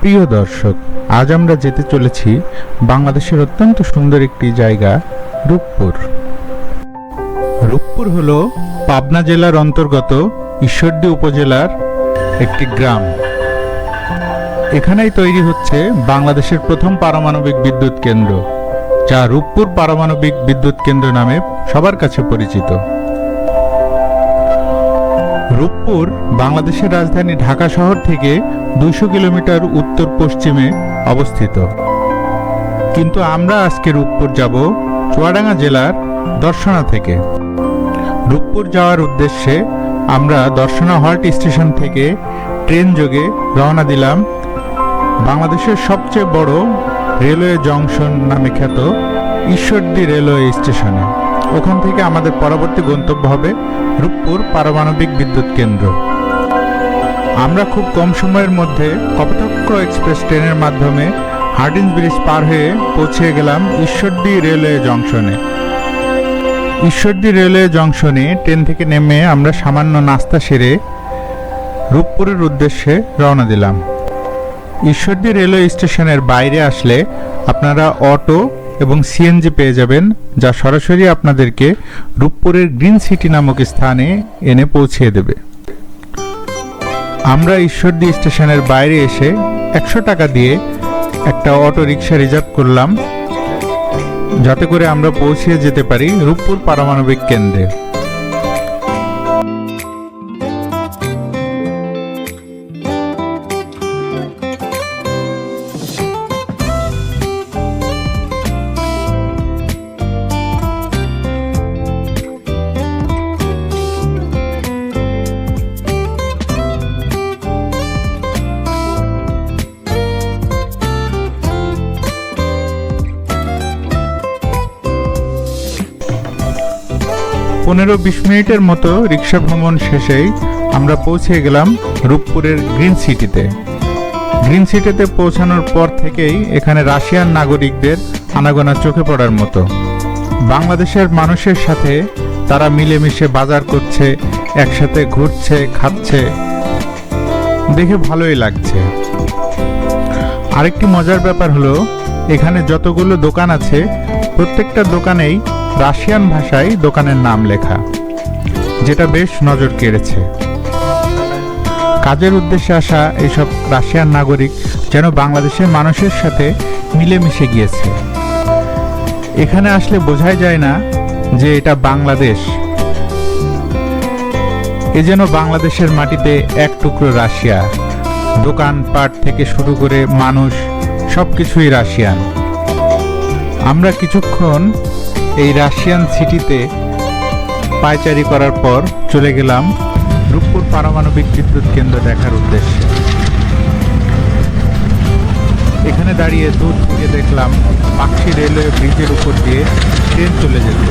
প্রিয় দর্শক, আজ আমরা যেতে চলেছি বাংলাদেশের অত্যন্ত সুন্দর একটি জায়গা, রূপপুর। রূপপুর হলো পাবনা জেলার অন্তর্গত ঈশ্বরদী উপজেলার একটি গ্রাম। এখানেই তৈরি হচ্ছে বাংলাদেশের প্রথম পারমাণবিক বিদ্যুৎ কেন্দ্র, যা রূপপুর পারমাণবিক বিদ্যুৎ কেন্দ্র নামে সবার কাছে পরিচিত। রূপপুর, বাংলাদেশের রাজধানী ঢাকা শহর থেকে দুইশো কিলোমিটার উত্তর পশ্চিমে অবস্থিত। কিন্তু আমরা আজকে রূপপুর যাব চুয়াডাঙ্গা জেলার দর্শনা থেকে। রূপপুর যাওয়ার উদ্দেশ্যে আমরা দর্শনা হল্ট স্টেশন থেকে ট্রেন যোগে রওনা দিলাম বাংলাদেশের সবচেয়ে বড় রেলওয়ে জংশন নামে খ্যাত ঈশ্বরদী রেলওয়ে স্টেশনে। ওখান থেকে আমাদের পরবর্তী গন্তব্য হবে রূপপুর পারমাণবিক বিদ্যুৎ কেন্দ্র। আমরা খুব কম সময়ের মধ্যে কপোতাক্ষ এক্সপ্রেস ট্রেনের মাধ্যমে হার্ডিন ব্রিজ পার হয়ে পৌঁছে গেলাম ঈশ্বরদী রেলওয়ে জংশনে। ঈশ্বরদী রেলওয়ে জংশনে ট্রেন থেকে নেমে আমরা সামান্য নাস্তা সেরে রূপপুরের উদ্দেশ্যে রওনা দিলাম। ঈশ্বরদী রেলওয়ে স্টেশনের বাইরে আসলে আপনারা অটো এবং সিএনজি পেয়ে যাবেন, যা সরাসরি আপনাদেরকে রূপপুরের গ্রিন সিটি নামক স্থানে এনে পৌঁছিয়ে দেবে। আমরা ঈশ্বরদী স্টেশনের বাইরে এসে একশো টাকা দিয়ে একটা অটো রিক্সা রিজার্ভ করলাম, যাতে করে আমরা পৌঁছিয়ে যেতে পারি রূপপুর পারমাণবিক কেন্দ্রে। পনেরো বিশ মিনিটের মতো রিক্সা ভ্রমণ শেষেই আমরা পৌঁছে গেলাম রূপপুরের গ্রিন সিটিতে। গ্রিন সিটিতে পৌঁছানোর পর থেকেই এখানে রাশিয়ান নাগরিকদের আনাগোনা চোখে পড়ার মতো। বাংলাদেশের মানুষের সাথে তারা মিলেমিশে বাজার করছে, একসাথে ঘুরছে, খাচ্ছে। দেখে ভালোই লাগছে। আরেকটি মজার ব্যাপার হলো, এখানে যতগুলো দোকান আছে, প্রত্যেকটা দোকানেই রাশিয়ান ভাষায় দোকানের নাম লেখা, যেটা বেশ নজর কেড়েছে। কাজের উদ্দেশ্যে আসা এইসব রাশিয়ান নাগরিক যেন বাংলাদেশের মানুষের সাথে মিলেমিশে গিয়েছে। এখানে আসলে বোঝাই যায় না যে এটা বাংলাদেশ। এ যেন বাংলাদেশের মাটিতে এক টুকরো রাশিয়া, দোকানপাট থেকে শুরু করে মানুষ, সবকিছুই রাশিয়ান। আমরা কিছুক্ষণ এই রাশিয়ান সিটিতে পায়চারি করার পর চলে গেলাম রূপপুর পারমাণবিক বিদ্যুৎ কেন্দ্র দেখার উদ্দেশ্যে। এখানে দাঁড়িয়ে দূর থেকে দেখলাম পাখি রেলওয়ে ব্রিজের উপর দিয়ে ট্রেন চলে যেতে।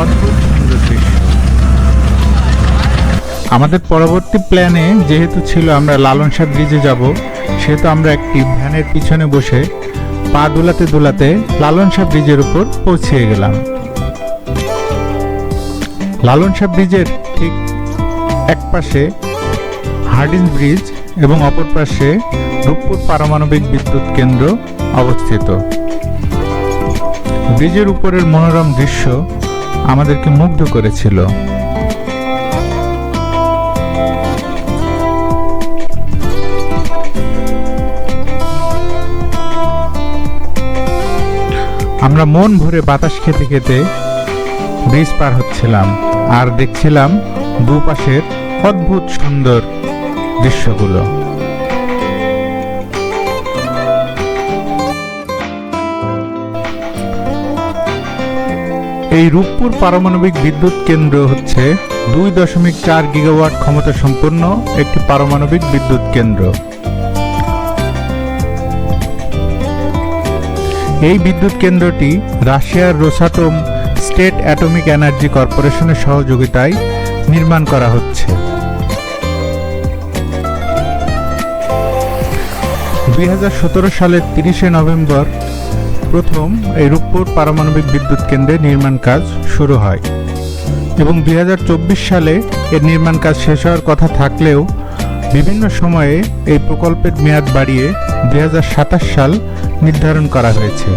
অদ্ভুত সুন্দর দৃশ্য। আমাদের পরবর্তী প্ল্যানে যেহেতু ছিল আমরা লালন ব্রিজে যাব, সেহেতু আমরা একটি ভ্যানের পিছনে বসে পা দোলাতে দোলাতে লালন শাহ ব্রিজের উপর পৌঁছে গেলাম। লালন শাহ ব্রিজের ঠিক এক পাশে হার্ডিন ব্রিজ এবং অপর পাশে রূপপুর পারমাণবিক বিদ্যুৎ কেন্দ্র অবস্থিত। ব্রিজের উপরের মনোরম দৃশ্য আমাদেরকে মুগ্ধ করেছিল। আমরা মন ভরে বাতাস খেতে খেতে ব্রিজ পার হচ্ছিলাম আর দেখছিলাম দুপাশের অদ্ভুত সুন্দর দৃশ্যগুলো। এই রূপপুর পারমাণবিক বিদ্যুৎ কেন্দ্র হচ্ছে দুই দশমিক চার গিগাওয়াট ক্ষমতা সম্পন্ন একটি পারমাণবিক বিদ্যুৎ কেন্দ্র। এই বিদ্যুৎ কেন্দ্রটি রাশিয়ার রোসাটম স্টেট অ্যাটমিক এনার্জি কর্পোরেশনের সহযোগিতায় নির্মাণ করা হচ্ছে। দুই হাজার সতেরো সালের তিরিশে নভেম্বর প্রথম এই রূপপুর পারমাণবিক বিদ্যুৎ কেন্দ্রে নির্মাণ কাজ শুরু হয়। এবং দুই হাজার চব্বিশ সালে এর নির্মাণ কাজ শেষ হওয়ার কথা থাকলেও বিভিন্ন সময়ে এই প্রকল্পের মেয়াদ বাড়িয়ে দুই হাজার সাতাশ সাল নির্ধারণ করা হয়েছে।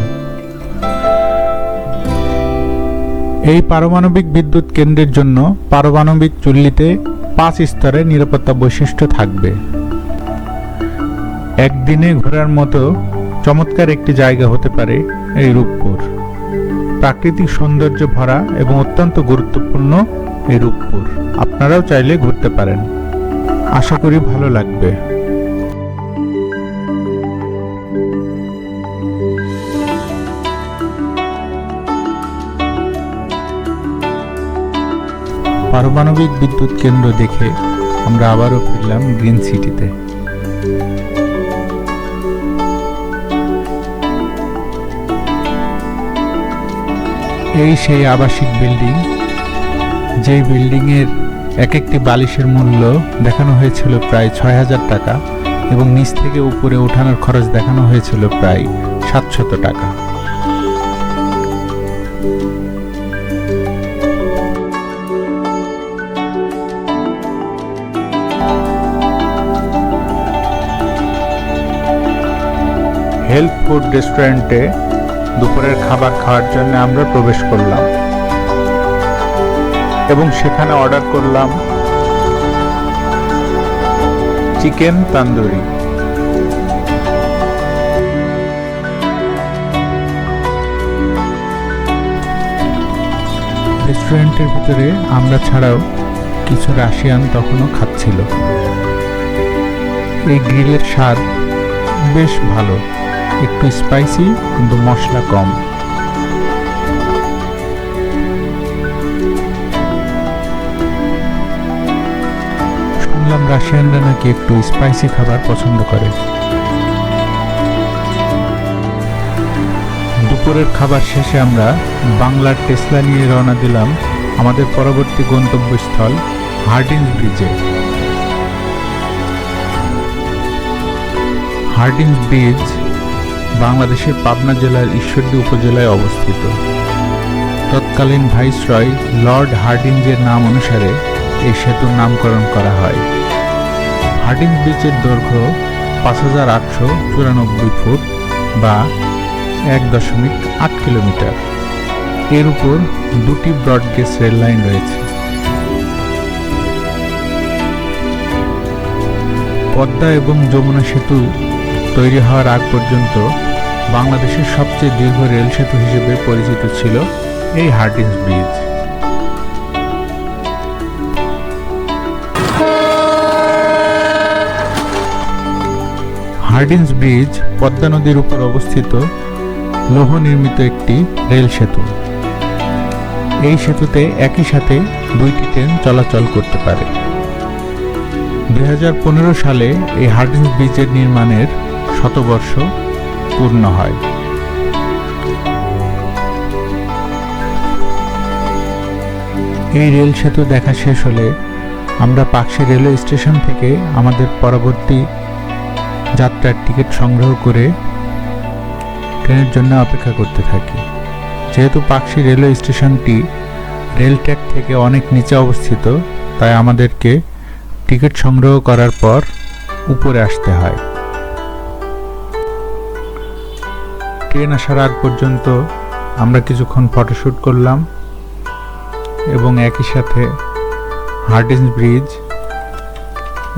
এই পারমাণবিক বিদ্যুৎ কেন্দ্রের জন্য পারমাণবিক চুল্লিতে পাঁচ স্তরের নিরাপত্তা বৈশিষ্ট্য থাকবে। একদিনে ঘোরার মতো চমৎকার একটি জায়গা হতে পারে এই রূপপুর। প্রাকৃতিক সৌন্দর্য ভরা এবং অত্যন্ত গুরুত্বপূর্ণ এই রূপপুর। আপনারাও চাইলে ঘুরতে পারেন। আশা করি ভালো লাগবে। পারমাণবিক বিদ্যুৎ কেন্দ্র দেখে আমরা আবারও ফিরলাম গ্রিন সিটিতে। এই সেই আবাসিক বিল্ডিং, যেই বিল্ডিংয়ের এক একটি বালিশের মূল্য দেখানো হয়েছিল প্রায় ছয় হাজার টাকা এবং নিচ থেকে উপরে ওঠানোর খরচ দেখানো হয়েছিল প্রায় সাতশত টাকা। হেলথ ফুড রেস্টুরেন্টে দুপুরের খাবার খাওয়ার জন্য আমরা প্রবেশ করলাম। এবং সেখানে অর্ডার করলাম চিকেন তান্দুরি। রেস্টুরেন্টের ভিতরে আমরা ছাড়াও কিছু রাশিয়ান তখনও খাচ্ছিল। এই গ্রিলের স্বাদ বেশ ভালো, একটু স্পাইসি কিন্তু মশলা কম। শুনলাম রাশিয়ানরা নাকি একটু স্পাইসি খাবার পছন্দ করে? দুপুরের খাবার শেষে আমরা বাংলার টেসলা নিয়ে রওনা দিলাম আমাদের পরবর্তী গন্তব্যস্থল হার্ডিঞ্জ ব্রিজে। হার্ডিঞ্জ ব্রিজ বাংলাদেশের পাবনা জেলার ঈশ্বরদী উপজেলায় অবস্থিত। তৎকালীন ভাইসরয় লর্ড হার্ডিঞ্জের নাম অনুসারে এই সেতুর নামকরণ করা হয়। হার্ডিঞ্জ ব্রিজের দৈর্ঘ্য পাঁচ হাজার আটশো চুরানব্বই ফুট বা এক দশমিক আট কিলোমিটার। এর উপর দুটি ব্রডগেজ রেল লাইন রয়েছে। পদ্মা এবং যমুনা সেতু তৈরি হওয়ার আগ পর্যন্ত বাংলাদেশের সবচেয়ে দীর্ঘ রেল সেতু হিসেবে পরিচিত ছিল এই Hardinge bridge. Hardinge bridge Padma নদীর উপর অবস্থিত লৌহ নির্মিত একটি রেল সেতু। এই সেতুতে একই সাথে দুইটি ট্রেন চলাচল করতে পারে। দুই হাজার পনেরো সালে এই হার্ডিঞ্জ ব্রিজের নির্মাণের শতবর্ষ পূর্ণ হয়। এই রেল সেতু দেখা শেষ হলে আমরা পাকশি রেলওয়ে স্টেশন থেকে আমাদের পরবর্তী যাত্রার টিকিট সংগ্রহ করে ট্রেনের জন্য অপেক্ষা করতে থাকি। যেহেতু পাকশি রেলওয়ে স্টেশনটি রেল ট্র্যাক থেকে অনেক নিচে অবস্থিত, তাই আমাদেরকে টিকিট সংগ্রহ করার পর উপরে আসতে হয়। ট্রেন আসার আগ পর্যন্ত আমরা কিছুক্ষণ ফটোশ্যুট করলাম এবং একই সাথে হার্ডিঞ্জ ব্রিজ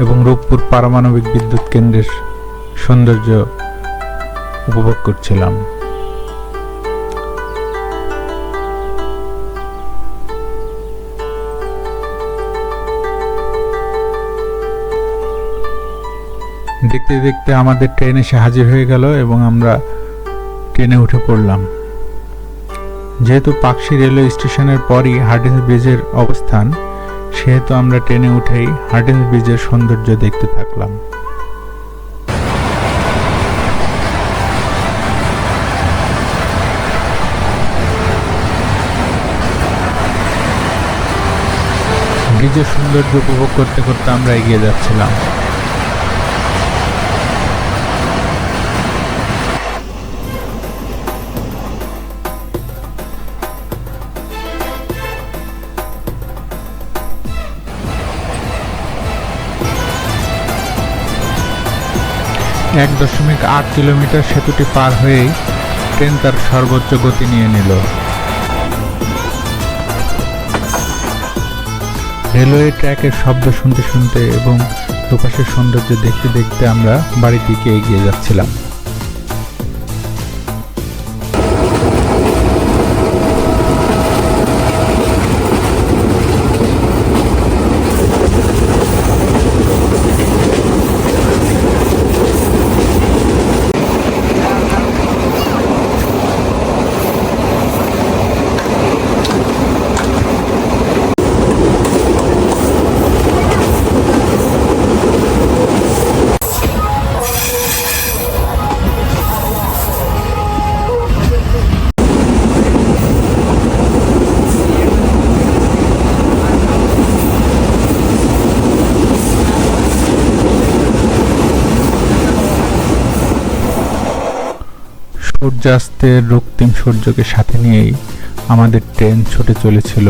এবং রূপপুর পারমাণবিক বিদ্যুৎ কেন্দ্রের সৌন্দর্য উপভোগ করছিলাম। দেখতে দেখতে আমাদের ট্রেন এসে হাজির হয়ে গেল এবং আমরা ট্রেনে উঠে পড়লাম। যেহেতু পাকশি রেলওয়ে স্টেশনের পরই হার্ডিন্স ব্রিজের অবস্থান, সেহেতু আমরা ট্রেনে উঠেই হার্ডিন্স ব্রিজের সৌন্দর্য দেখতে থাকলাম। ব্রিজের সৌন্দর্য উপভোগ করতে করতে আমরা এগিয়ে যাচ্ছিলাম। এক দশমিক আট কিলোমিটার সেতুটি পার হয়েই ট্রেন তার সর্বোচ্চ গতি নিয়ে নিল। রেলওয়ে ট্র্যাকের শব্দ শুনতে শুনতে এবং দুপাশের সৌন্দর্য দেখতে দেখতে আমরা বাড়ির দিকে এগিয়ে যাচ্ছিলাম। সূর্যাস্তের রক্তিম সূর্যকে সাথে নিয়েই আমাদের ট্রেন ছুটে চলেছিল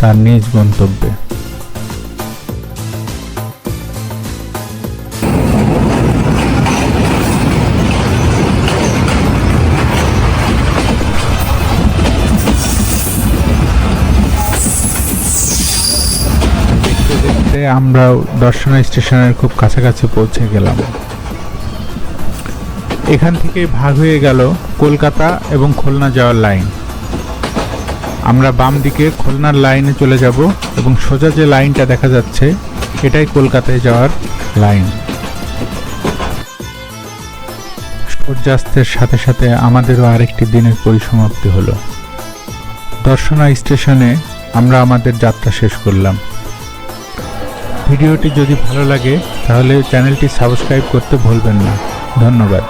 তার নিজ গন্তব্যে। আমরাও দর্শনা স্টেশনের খুব কাছাকাছি পৌঁছে গেলাম। এখান থেকে ভাগ হয়ে গেল কলকাতা এবং খুলনা যাওয়ার লাইন। আমরা বাম দিকে খুলনার লাইনে চলে যাব এবং সোজা যে লাইনটা দেখা যাচ্ছে, এটাই কলকাতায় যাওয়ার লাইন। সূর্যাস্তের সাথে সাথে আমাদেরও আরেকটি দিনের পরিসমাপ্তি হলো। দর্শনা স্টেশনে আমরা আমাদের যাত্রা শেষ করলাম। ভিডিওটি যদি ভালো লাগে, তাহলে চ্যানেলটি সাবস্ক্রাইব করতে ভুলবেন না। ধন্যবাদ